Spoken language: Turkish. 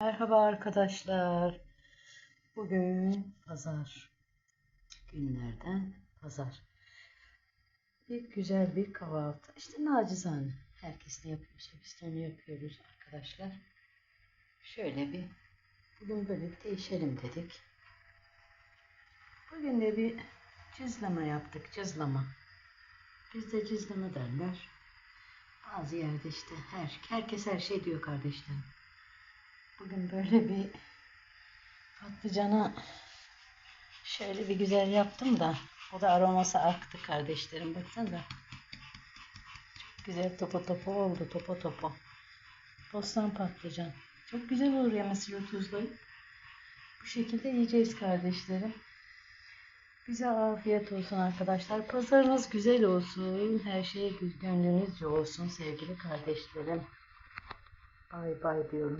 Merhaba arkadaşlar. Bugün pazar. Günlerden pazar. Bir güzel bir kahvaltı. İşte nacizane. Herkes ne yapıyorsa biz de onu yapıyoruz arkadaşlar. Şöyle bir bugün böyle bir değişelim dedik. Bugün de bir cızlama yaptık. Cızlama. Bizde cızlama derler. Bazı yerde işte her, herkes her şey diyor kardeşlerim. Bugün böyle bir patlıcana şöyle bir güzel yaptım da o da aroması aktı kardeşlerim bakın da. Çok güzel topa topa oldu topa topa. Bostan patlıcan. Çok güzel olur yemesi tuzlayıp. Bu şekilde yiyeceğiz kardeşlerim. Bize afiyet olsun arkadaşlar. Pazarınız güzel olsun. Her şey gönlünüzce olsun sevgili kardeşlerim. Bay bay diyorum.